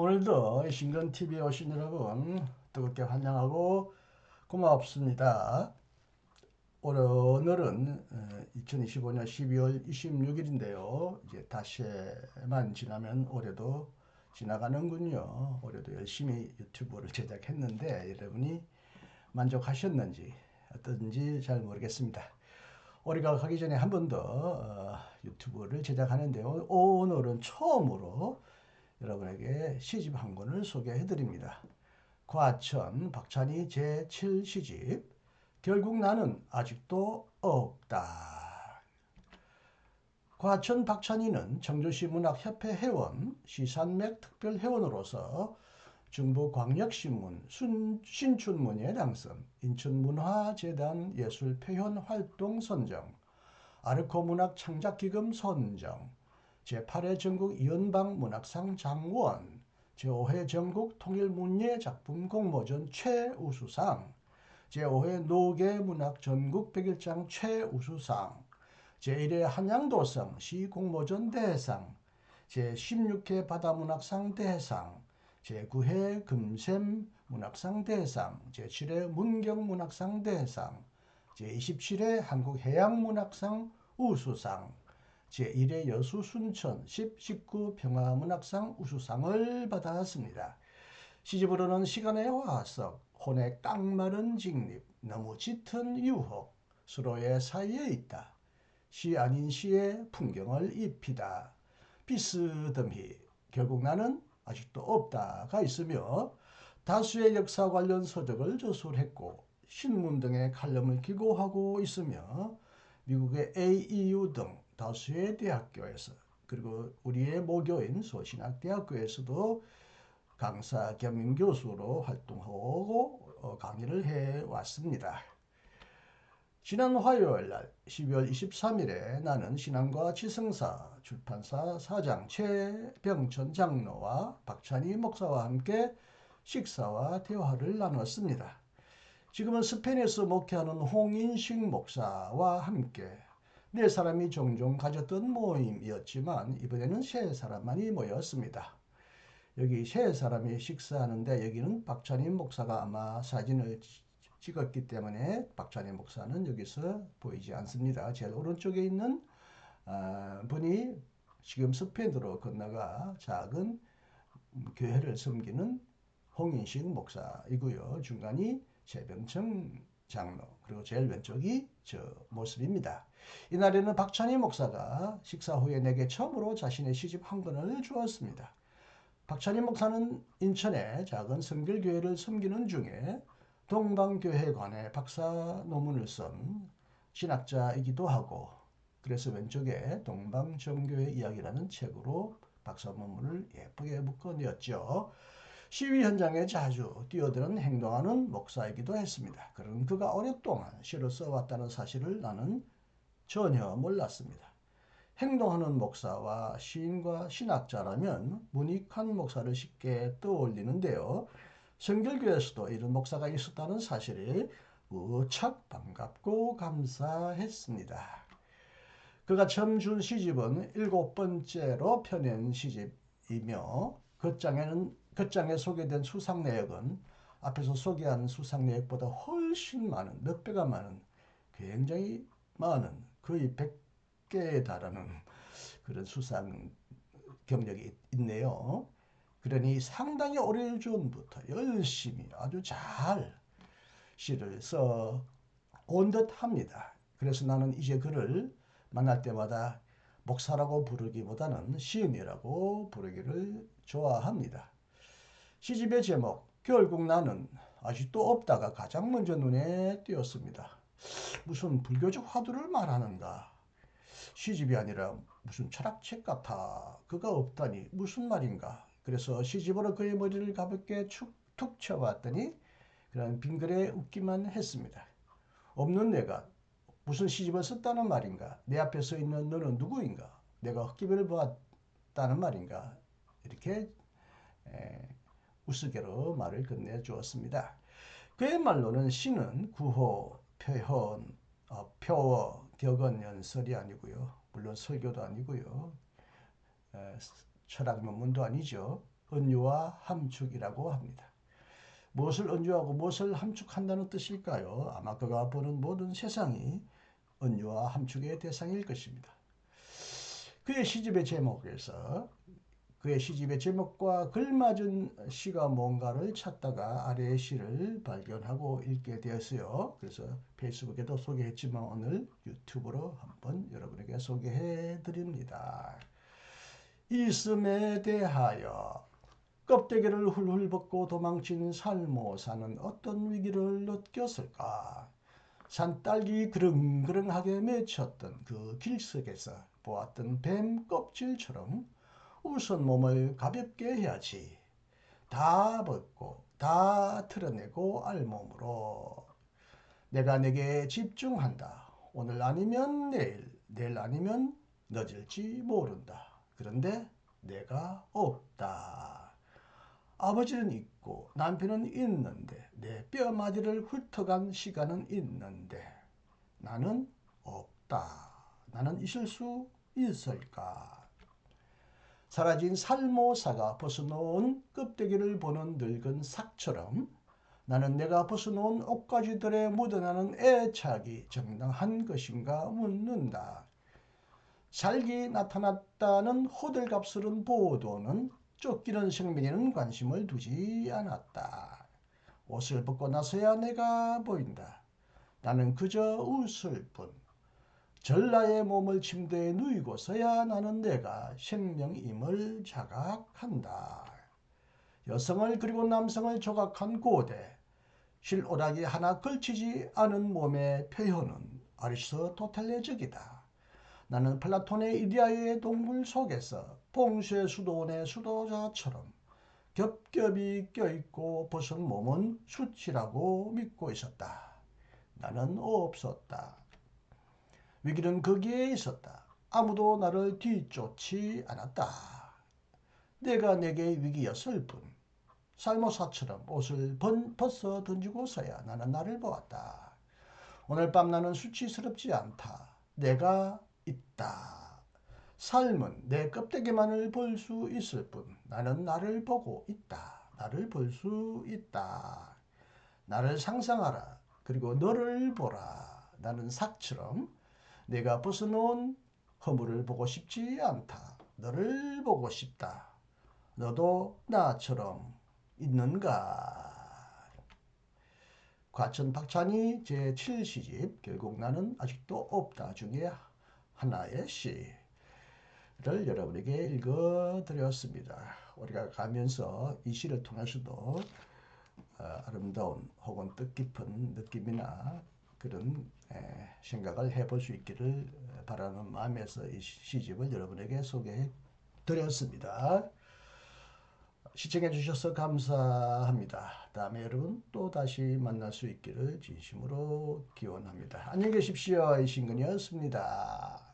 오늘도 신근TV에 오신 여러분 뜨겁게 환영하고 고맙습니다. 오늘은 2025년 12월 26일인데요. 이제 다시만 지나면 올해도 지나가는군요. 올해도 열심히 유튜브를 제작했는데 여러분이 만족하셨는지 어떤지 잘 모르겠습니다. 올해가 가기 전에 한 번더 어, 유튜브를 제작하는데요. 오늘은 처음으로 여러분에게 시집 한 권을 소개해 드립니다. 과천 박찬희 제7시집 결국 나는 아직도 없다. 과천 박찬희는 청주시 문학협회 회원, 시산맥 특별회원으로서 중부광역신문 신춘문예 당선, 인천문화재단 예술표현활동 선정, 아르코문학 창작기금 선정, 제8회 전국 이연방 문학상 장원, 제5회 전국 통일문예 작품 공모전 최우수상, 제5회 노계 문학 전국 백일장 최우수상, 제1회 한양도성 시 공모전 대상, 제16회 바다문학상 대상, 제9회 금샘 문학상 대상, 제7회 문경 문학상 대상, 제27회 한국해양문학상 우수상, 제1회 여수 순천 10, 19 평화문학상 우수상을 받았습니다. 시집으로는 시간의 화석, 혼의 깡마른 직립, 너무 짙은 유혹, 서로의 사이에 있다. 시 아닌 시의 풍경을 입히다. 비스듬히 결국 나는 아직도 없다가 있으며 다수의 역사 관련 서적을 저술했고 신문 등의 칼럼을 기고하고 있으며 미국의 AEU 등 다수의 대학교에서 그리고 우리의 모교인 소신학대학교에서도 강사 겸 임 교수로 활동하고 어, 강의를 해 왔습니다. 지난 화요일 날 12월 23일에 나는 신앙과 지성사 출판사 사장 최병천 장로와 박찬희 목사와 함께 식사와 대화를 나눴습니다. 지금은 스페인에서 목회하는 홍인식 목사와 함께 네 사람이 종종 가졌던 모임이었지만 이번에는 세 사람만이 모였습니다. 여기 세 사람이 식사하는데 여기는 박찬희 목사가 아마 사진을 찍었기 때문에 박찬희 목사는 여기서 보이지 않습니다. 제일 오른쪽에 있는 아, 분이 지금 스페인으로 건너가 작은 교회를 섬기는 홍인식 목사이고요. 중간이 최병청 장로 그리고 제일 왼쪽이 저 모습입니다. 이날에는 박찬희 목사가 식사 후에 내게 처음으로 자신의 시집 한 권을 주었습니다. 박찬희 목사는 인천의 작은 성결교회를 섬기는 중에 동방교회관에 박사 논문을 쓴 신학자이기도 하고 그래서 왼쪽에 동방정교회 이야기라는 책으로 박사 논문을 예쁘게 묶어내었죠. 시위 현장에 자주 뛰어드는 행동하는 목사이기도 했습니다. 그런 그가 오랫동안 시를 써왔다는 사실을 나는 전혀 몰랐습니다. 행동하는 목사와 시인과 신학자라면 문익한 목사를 쉽게 떠올리는데요. 성결교에서도 이런 목사가 있었다는 사실이 무척 반갑고 감사했습니다. 그가 처음 준 시집은 일곱 번째로 펴낸 시집이며 그 장에는 그 장에 소개된 수상 내역은 앞에서 소개한 수상 내역보다 훨씬 많은 몇 배가 많은 굉장히 많은 거의 100개에 달하는 그런 수상 경력이 있네요. 그러니 상당히 오래전부터 열심히 아주 잘 시를 써 온 듯 합니다. 그래서 나는 이제 그를 만날 때마다 목사라고 부르기보다는 시인이라고 부르기를 좋아합니다. 시집의 제목 결국 나는 아직도 없다가 가장 먼저 눈에 띄었습니다. 무슨 불교적 화두를 말하는가? 시집이 아니라 무슨 철학책 같아. 그가 없다니 무슨 말인가? 그래서 시집으로 그의 머리를 가볍게 축, 툭 쳐봤더니 그런 빙그레 웃기만 했습니다. 없는 내가 무슨 시집을 썼다는 말인가? 내 앞에 서 있는 너는 누구인가? 내가 헛기별을 보았다는 말인가? 이렇게 에, 우스개로 말을 끝내주었습니다. 그의 말로는 시는 구호, 표현, 어, 표어, 격언, 연설이 아니고요. 물론 설교도 아니고요. 에, 철학 논문도 아니죠. 은유와 함축이라고 합니다. 무엇을 은유하고 무엇을 함축한다는 뜻일까요? 아마 그가 보는 모든 세상이 은유와 함축의 대상일 것입니다. 그의 시집의 제목에서 그의 시집의 제목과 글맞은 시가 뭔가를 찾다가 아래의 시를 발견하고 읽게 되었어요. 그래서 페이스북에도 소개했지만 오늘 유튜브로 한번 여러분에게 소개해 드립니다. 이슴에 대하여 껍데기를 훌훌 벗고 도망친 살모사는 어떤 위기를 느꼈을까? 산딸기 그릉그릉하게 맺혔던 그 길석에서 보았던 뱀 껍질처럼 우선 몸을 가볍게 해야지. 다 벗고 다 틀어내고 알몸으로 내가 내게 집중한다. 오늘 아니면 내일, 내일 아니면 늦을지 모른다. 그런데 내가 없다. 아버지는 있고 남편은 있는데 내 뼈마디를 훑어간 시간은 있는데 나는 없다. 나는 있을 수 있을까? 사라진 살모사가 벗어놓은 껍데기를 보는 늙은 삭처럼 나는 내가 벗어놓은 옷가지들에 묻어나는 애착이 정당한 것인가 묻는다. 살기 나타났다는 호들갑스런 보도는 쫓기는 생명에는 관심을 두지 않았다. 옷을 벗고 나서야 내가 보인다. 나는 그저 웃을 뿐. 전라의 몸을 침대에 누이고서야 나는 내가 생명임을 자각한다. 여성을 그리고 남성을 조각한 고대, 실오락이 하나 걸치지 않은 몸의 표현은 아리스토텔레적이다. 나는 플라톤의 이디아의 동물 속에서 봉쇄 수도원의 수도자처럼 겹겹이 껴있고 벗은 몸은 수치라고 믿고 있었다. 나는 없었다. 위기는 거기에 있었다. 아무도 나를 뒤쫓지 않았다. 내가 내게 위기였을 뿐. 살모사처럼 옷을 번, 벗어 던지고서야 나는 나를 보았다. 오늘 밤 나는 수치스럽지 않다. 내가 있다. 삶은 내 껍데기만을 볼 수 있을 뿐 나는 나를 보고 있다. 나를 볼 수 있다. 나를 상상하라. 그리고 너를 보라. 나는 삭처럼 내가 벗어놓은 허물을 보고 싶지 않다. 너를 보고 싶다. 너도 나처럼 있는가? 과천 박찬희 제7시집 결국 나는 아직도 없다 중에 하나의 시를 여러분에게 읽어드렸습니다. 우리가 가면서 이 시를 통해서도 어, 아름다운 혹은 뜻깊은 느낌이나 그런 생각을 해볼 수 있기를 바라는 마음에서 이 시집을 여러분에게 소개해 드렸습니다. 시청해 주셔서 감사합니다. 다음에 여러분 또 다시 만날 수 있기를 진심으로 기원합니다. 안녕히 계십시오. 이신근이었습니다.